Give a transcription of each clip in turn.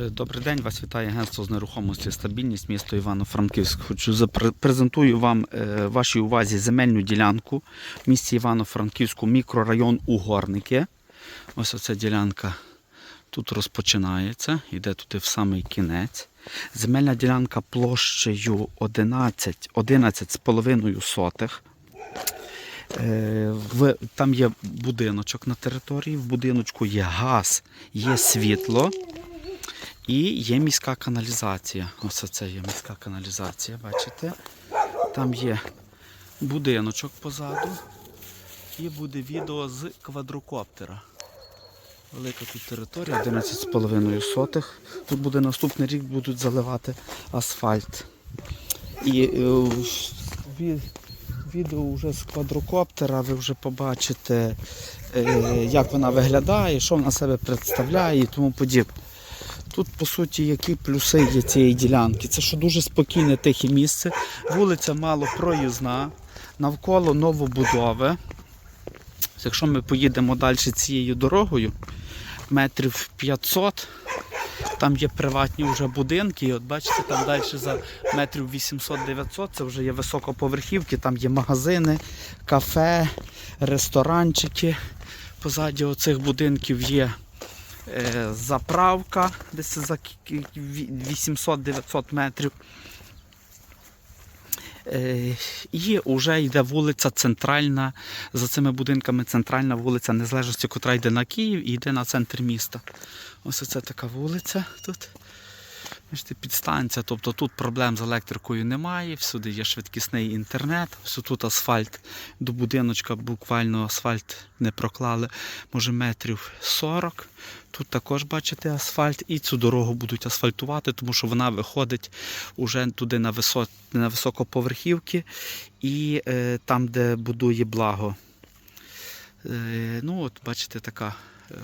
Е, Добрий день, вас вітає агентство з нерухомості стабільність місто Івано-Франківськ. Хочу запре- презентую вам е, вашій увазі земельну ділянку в місті Івано-Франківську, мікрорайон Угорники. Ось оця ділянка тут розпочинається, йде туди в самий кінець. Земельна ділянка площею 11, 11,5 сотих. Е, там є будиночок на території, в будиночку є газ, є світло. І є міська каналізація. Ось це є міська каналізація, бачите? Там є будиночок позаду. І буде відео з квадрокоптера. Велика тут територія, 11,5 сотих. Тут буде наступний рік будуть заливати асфальт. І е, відео вже з квадрокоптера ви вже побачите, е, як вона виглядає, що вона себе представляє і тому подібне. Тут, по суті, які плюси є цієї ділянки. Це що дуже спокійне тихе місце. Вулиця мало проїзна, навколо новобудови. Якщо ми поїдемо далі цією дорогою, метрів 500, там є приватні вже будинки. І от бачите, там далі за метрів 800-900 це вже є високоповерхівки, там є магазини, кафе, ресторанчики. Позаді оцих будинків є заправка десь за кі- кі- ві- 800-900 метрів. Е, І вже йде вулиця центральна, за цими будинками центральна вулиця Незалежності, котра йде на Київ і йде на центр міста. Ось оце така вулиця тут. Бачите, підстанція, тобто тут проблем з електрикою немає, всюди є швидкісний інтернет, все тут асфальт до будиночка, буквально асфальт не проклали, може метрів 40. Тут також бачите асфальт, і цю дорогу будуть асфальтувати, тому що вона виходить уже туди на, висо... на високоповерхівки і е, там, де будує благо. Е, ну от бачите, така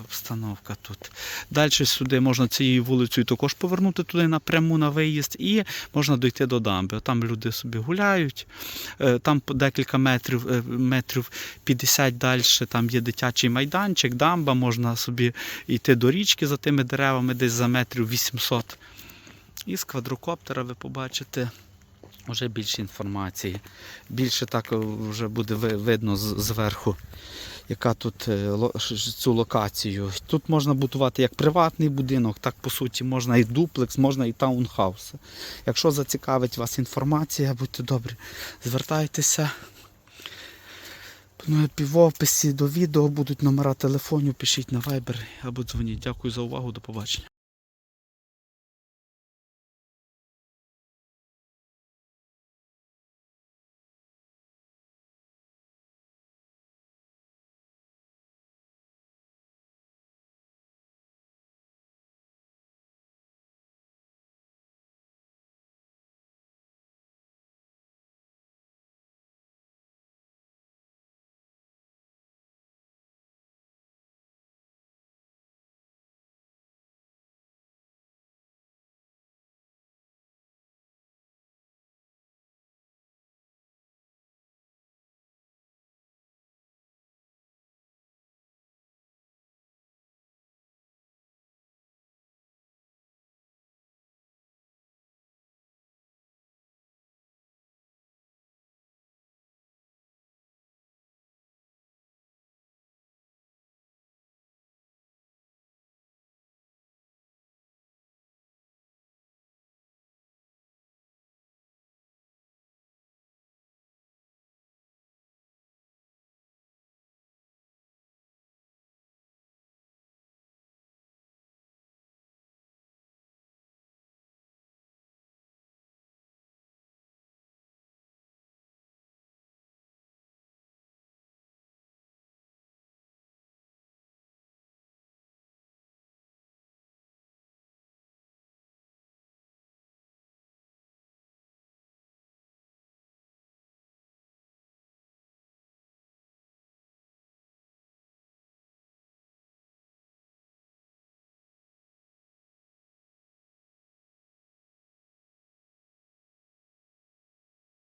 обстановка тут. Далі сюди можна цією вулицею також повернути туди напряму на виїзд, і можна дойти до дамби. Там люди собі гуляють, е, там декілька метрів, е, метрів 50 далі, там є дитячий майданчик, дамба, можна собі йти до річки за тими деревами, десь за метрів 800. І з квадрокоптера ви побачите вже більше інформації. Більше так е, вже буде видно зверху, яка тут е, цю локацію. Тут можна будувати як приватний будинок, так по суті можна і дуплекс, можна і таунхаус. Якщо зацікавить вас інформація, будьте добрі, звертайтеся. Ну, в описі до відео будуть номера телефонів, пишіть на Viber або дзвоніть. Дякую за увагу, до побачення.